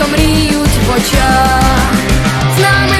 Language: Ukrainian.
що мріють в очах. З нами